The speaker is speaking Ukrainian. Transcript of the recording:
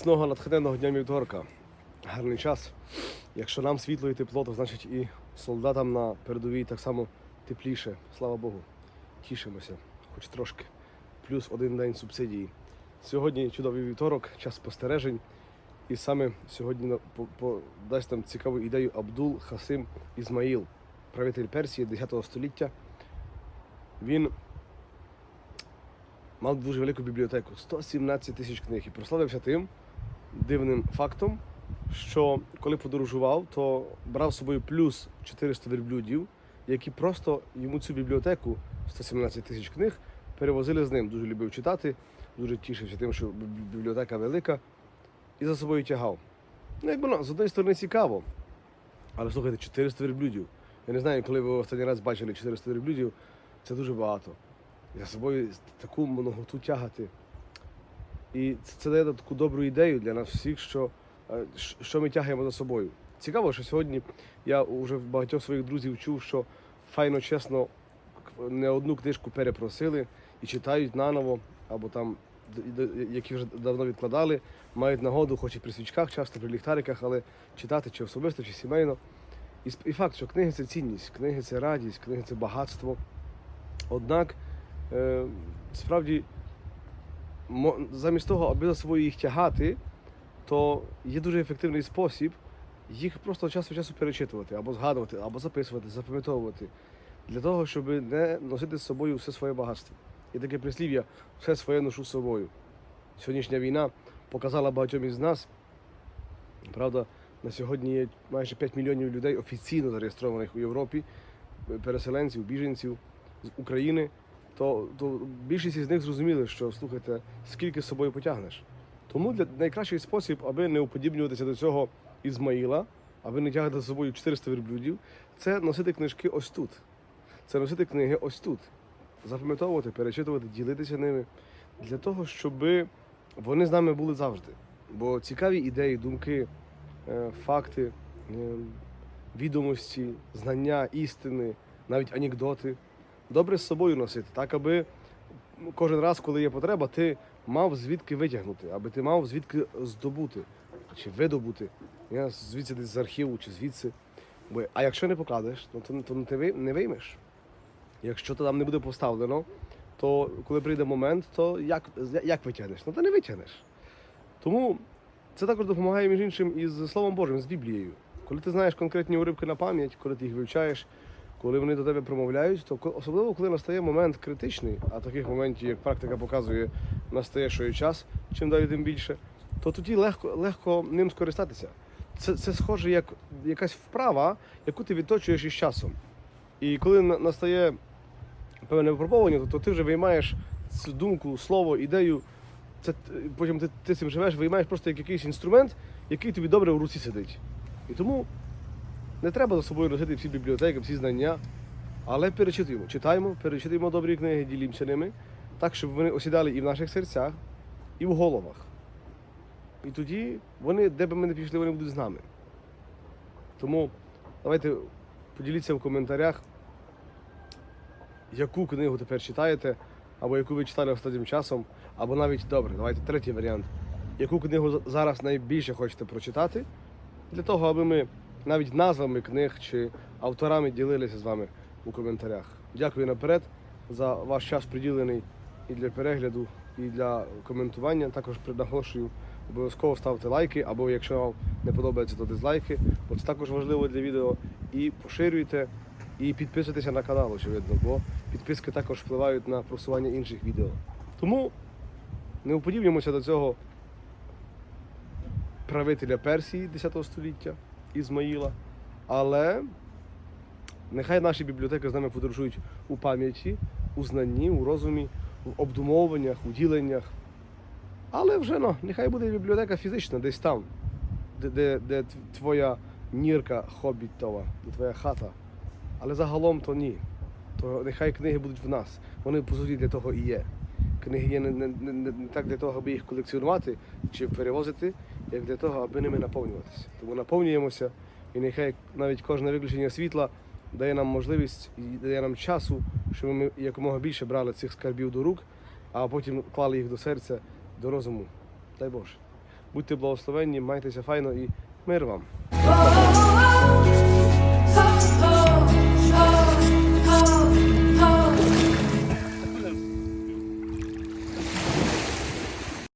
Міцного натхненного дня вівторка. Гарний час. Якщо нам світло і тепло, то значить і солдатам на передовій так само тепліше. Слава Богу. Тішимося, хоч трошки. Плюс один день субсидії. Сьогодні чудовий вівторок, час спостережень. І саме сьогодні на- по- по- дасть нам цікаву ідею Абдул Хасим Ізмаїл, правитель Персії 10 століття. Він мав дуже велику бібліотеку 117 тисяч книг і прославився тим дивним фактом, що коли подорожував, то брав з собою плюс 400 верблюдів, які просто йому цю бібліотеку 117 тисяч книг перевозили з ним. Дуже любив читати, дуже тішився тим, що бібліотека велика, і за собою тягав. Ну, якби ну, з однієї сторони цікаво, але слухайте, 400 верблюдів. Я не знаю, коли ви останній раз бачили 400 верблюдів, це дуже багато. За собою таку многоту тягати. І це, дає таку добру ідею для нас всіх, що, е, що ми тягаємо за собою. Цікаво, що сьогодні я вже в багатьох своїх друзів чув, що файно, чесно, не одну книжку перепросили і читають наново, або там, які вже давно відкладали, мають нагоду, хоч і при свічках, часто при ліхтариках, але читати чи особисто, чи сімейно. І, факт, що книги це цінність, книги це радість, книги це багатство. Однак, е, справді, замість того, аби за собою їх тягати, то є дуже ефективний спосіб їх просто час від часу перечитувати, або згадувати, або записувати, запам'ятовувати, для того, щоб не носити з собою все своє багатство. І таке прислів'я все своє ношу з собою. Сьогоднішня війна показала багатьом із нас. Правда, на сьогодні є майже 5 мільйонів людей офіційно зареєстрованих у Європі, переселенців, біженців з України. То, то більшість із них зрозуміли, що слухайте, скільки з собою потягнеш. Тому для найкращий спосіб, аби не уподібнюватися до цього Ізмаїла, аби не тягати за собою 400 верблюдів, це носити книжки ось тут. Це носити книги ось тут. Запам'ятовувати, перечитувати, ділитися ними для того, щоб вони з нами були завжди. Бо цікаві ідеї, думки, е, факти, е, відомості, знання, істини, навіть анекдоти добре з собою носити, так аби кожен раз, коли є потреба, ти мав звідки витягнути, аби ти мав звідки здобути чи видобути. Я звідси десь з архіву чи звідси. А якщо не покладеш, ну, то, то ти не виймеш. Якщо то там не буде поставлено, то коли прийде момент, то як, як витягнеш? Ну, то не витягнеш. Тому це також допомагає між іншим із Словом Божим, з Біблією. Коли ти знаєш конкретні уривки на пам'ять, коли ти їх вивчаєш, коли вони до тебе промовляють, то особливо коли настає момент критичний, а таких моментів, як практика показує, настає що і час, чим далі, тим більше, то тоді легко, легко ним скористатися. Це, це схоже як якась вправа, яку ти відточуєш із часом. І коли настає певне випробування, то ти вже виймаєш цю думку, слово, ідею. Це потім ти, ти цим живеш, виймаєш просто як якийсь інструмент, який тобі добре в руці сидить. І тому не треба за собою носити всі бібліотеки, всі знання, але перечитуємо. Читаємо, перечитуємо добрі книги, ділімося ними, так, щоб вони осідали і в наших серцях, і в головах. І тоді вони, де би ми не пішли, вони будуть з нами. Тому давайте поділіться в коментарях, яку книгу тепер читаєте, або яку ви читали останнім часом, або навіть добре, давайте третій варіант. Яку книгу зараз найбільше хочете прочитати, для того, аби ми навіть назвами книг чи авторами ділилися з вами у коментарях. Дякую наперед за ваш час приділений і для перегляду, і для коментування. Також наголошую, обов'язково ставте лайки, або якщо вам не подобається, то дизлайки, бо це також важливо для відео. І поширюйте, і підписуйтеся на канал, очевидно, бо підписки також впливають на просування інших відео. Тому не уподібнюємося до цього правителя Персії 10 століття Ізмаїла, але нехай наші бібліотеки з нами подорожують у пам'яті, у знанні, у розумі, в обдумовуваннях, у діленнях. Але вже ну, нехай буде бібліотека фізична, десь там, де, де, де твоя нірка хобітова, де твоя хата. Але загалом то ні. То нехай книги будуть в нас. Вони по суті для того і є. Книги є не, не, не, не так для того, аби їх колекціонувати чи перевозити, як для того, аби ними наповнюватися. Тому наповнюємося, і нехай навіть кожне виключення світла дає нам можливість і дає нам часу, щоб ми якомога більше брали цих скарбів до рук, а потім клали їх до серця, до розуму. Дай Боже. Будьте благословенні, майтеся файно і мир вам.